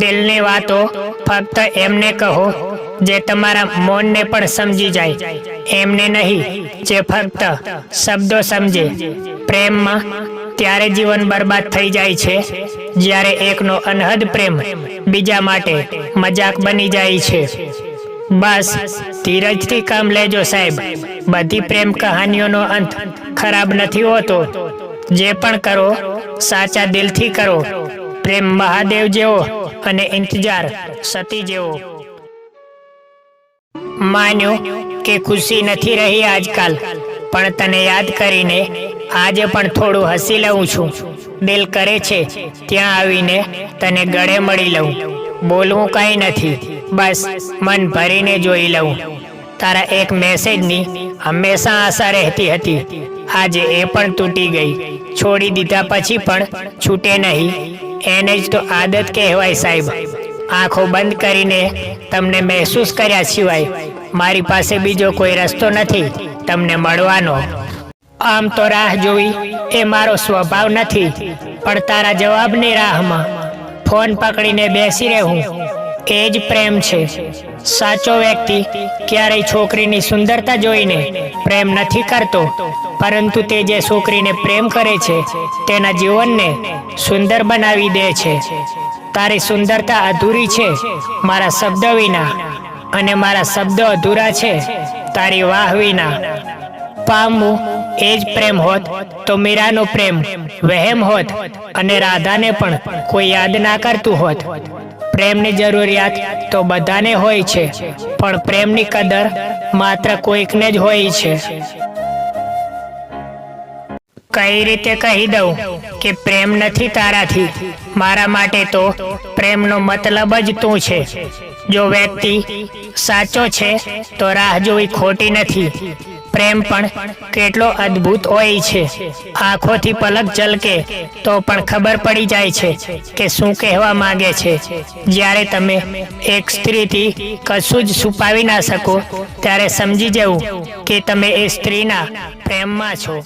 દિલની વાતો ફક્ત એમને કહો, જે તમારા મૌનને પણ સમજી જાય. એમને નહીં, જે ફક્ત શબ્દો સમજે. પ્રેમમાં ત્યારે જીવન બરબાદ થઈ જાય છે, જ્યારે એકનો અનહદ પ્રેમ બીજા માટે મજાક બની જાય છે. બસ, ધીરજથી કામ લેજો સાહેબ. બધી પ્રેમ કહાનીઓનો અંત ખરાબ નથી હોતો. જે પણ કરો, સાચા દિલથી કરો. પ્રેમ મહાદેવ જેવો અને ઇંતજાર સતી જેવો. માન્યું કે ખુશી નથી રહી આજકાલ, પણ તને યાદ કરીને આજે પણ થોડું હસી લઉં છું. દિલ કરે છે, ત્યાં આવીને તને ગળે મળી લઉં. બોલવું કાંઈ નથી, બસ મન ભરીને જોઈ લઉં. તારા એક મેસેજની હંમેશા આશા રહેતી હતી. આજે એ પણ તૂટી ગઈ. છોડી દીધા પછી પણ છૂટે નહીં. એને જ તો આદત કહેવાય સાહેબ. આંખો બંધ કરીને તમને મહેસૂસ કર્યા સિવાય મારી પાસે બીજો કોઈ રસ્તો નથી તમને મળવાનો. આમ તો રાહ જોવી એ મારો સ્વભાવ નથી, પણ તારા જવાબની રાહમાં ફોન પકડીને બેસી રહેવું એ જ પ્રેમ છે. સાચો વ્યક્તિ ક્યારેય છોકરીની સુંદરતા જોઈને પ્રેમ નથી કરતો, પરંતુ તે જે છોકરીને પ્રેમ કરે છે, તેના જીવનને સુંદર બનાવી દે છે. તારી સુંદરતા અધૂરી છે, મારા શબ્દ વિના, અને મારા શબ્દો અધૂરા છે, તારી વાહ વિના. પામવું એ જ પ્રેમ હોત તો મીરાનો પ્રેમ વહેમ હોત અને રાધાને પણ કોઈ યાદ ના કરતું હોત. પ્રેમની જરૂરિયાત તો બધાને હોય છે, પણ પ્રેમની કદર માત્ર કોઈકને જ હોય છે. કઈ રીતે કહી દઉં કે પ્રેમ નથી તારાથી? મારા માટે તો પ્રેમનો મતલબ જ તું છે. જો વ્યક્તિ સાચો છે, તો રાહ જોવી ખોટી નથી. પ્રેમ પણ કેટલો અદ્ભુત હોય છે. આંખોથી પલક ચલકે તો પણ ખબર પડી જાય છે કે શું કહેવા માંગે છે. જ્યારે તમે એક સ્ત્રીથી કશું જ છુપાવી ના શકો, ત્યારે સમજી જવું કે તમે એ સ્ત્રીના પ્રેમમાં છો.